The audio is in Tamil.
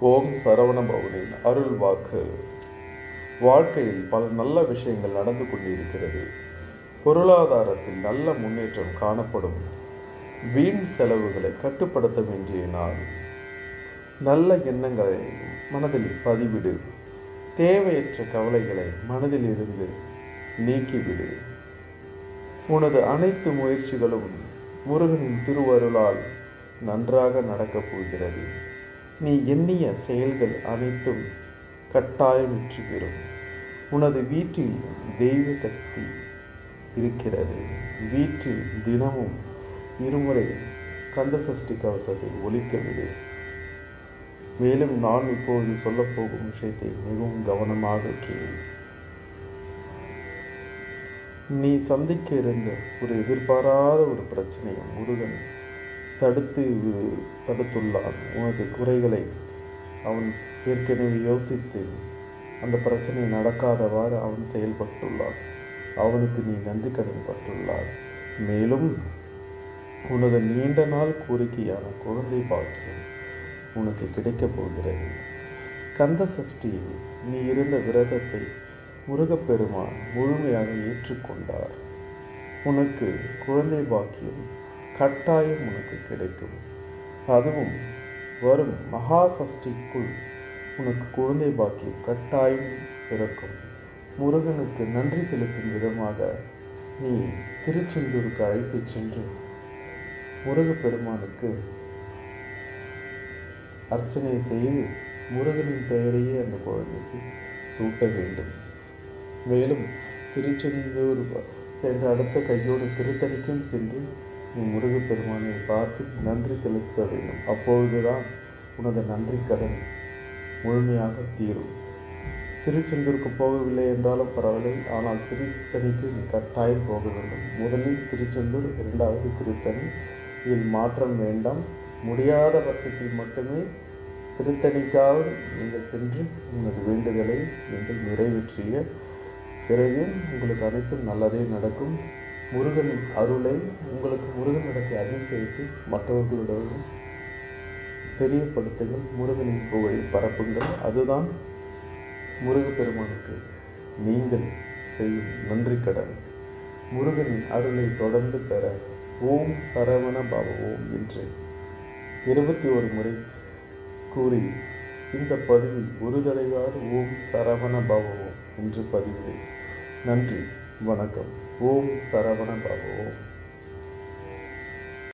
ஓம் சரவண பவனின் அருள் வாக்கு வாழ்க்கையில் பல நல்ல விஷயங்கள் நடந்து கொண்டிருக்கிறது. பொருளாதாரத்தில் நல்ல முன்னேற்றம் காணப்படும். வீண் செலவுகளை கட்டுப்படுத்த வேண்டிய நாள் நல்ல எண்ணங்களை மனதில் பதிவிடு. தேவையற்ற கவலைகளை மனதில் இருந்து நீக்கிவிடு. உனது அனைத்து முயற்சிகளும் முருகனின் திருவருளால் நன்றாக நடக்கப் போகிறது. நீ எண்ணிய செயல்கள் அனைத்தும் கட்டாயம் வெற்றிபெறும். உனது வீட்டில் தெய்வ சக்தி இருக்கிறது. வீட்டில் தினமும் இருமுறை கந்தசஷ்டி கவசத்தை ஒழிக்க விடு. மேலும் நான் இப்போது சொல்லப்போகும் விஷயத்தை மிகவும் கவனமாக கேள். நீ சந்திக்க இருந்த ஒரு எதிர்பாராத ஒரு பிரச்சனையை முருகன் தடுத்து தடுத்துள்ளான். உனது குறைகளை அவன் ஏற்கனவே யோசித்து அந்த பிரச்சனை நடக்காதவாறு அவன் செயல்பட்டுள்ளான். அவனுக்கு நீ நன்றி கடன் பட்டுள்ளாய் மேலும் உனது நீண்ட நாள் கோரிக்கையான குழந்தை பாக்கியம் உனக்கு கிடைக்கப் போகிறது. கந்த சஷ்டியில் நீ இருந்த விரதத்தை முருகப்பெருமான் முழுமையாக ஏற்றுக்கொண்டார். உனக்கு குழந்தை பாக்கியம் கட்டாயம் உனக்கு கிடைக்கும். அதுவும் வரும் மகா சஷ்டிக்குள் உனக்கு குழந்தை பாக்கியம் கட்டாயம் பிறக்கும். முருகனுக்கு நன்றி செலுத்தும் விதமாக நீ திருச்செந்தூருக்கு அழைத்துச் சென்று முருகப்பெருமானுக்கு அர்ச்சனை செய்து முருகனின் பெயரையே அந்த குழந்தைக்கு சூட்ட வேண்டும். மேலும் திருச்செந்தூர் சென்ற அடுத்த கையோடு திருத்தணிக்கும் சென்று நீ முருகப்பெருமானை பார்த்து நன்றி செலுத்த வேண்டும். அப்பொழுதுதான் உனது நன்றி கடன் முழுமையாக தீரும். திருச்செந்தூருக்கு போகவில்லை என்றாலும் பரவாயில்லை. ஆனால் திருத்தணிக்கு நீ கட்டாயம் போக வேண்டும். முதலில் திருச்செந்தூர் இரண்டாவது திருத்தணி. இதில் மாற்றம் வேண்டாம். முடியாத பட்சத்தில் மட்டுமே திருத்தணிக்காவது நீங்கள் சென்று உங்களது வேண்டுதலை நீங்கள் நிறைவேற்றிய பிறகு உங்களுக்கு அனைத்தும் நல்லதே நடக்கும். முருகனின் அருளை உங்களுக்கு முருகன் இடத்தை அதிசயத்தை மற்றவர்களிடம் தெரியப்படுத்துங்கள். முருகனின் புகழை பரப்புங்கள். அதுதான் முருகப்பெருமானுக்கு நீங்கள் செய்யும் நன்றி கடன். முருகனின் அருளை தொடர்ந்து பெற ஓம் சரவண பவ ஓம் என்று இருபத்தி ஒரு முறை கூறி இந்த பதிவில் ஒரு தடவையாவது ஓம் சரவண பவ ஓம் என்று பதிவிடு. நன்றி. வணக்கம். ஓம் சரவண பவ ஓம்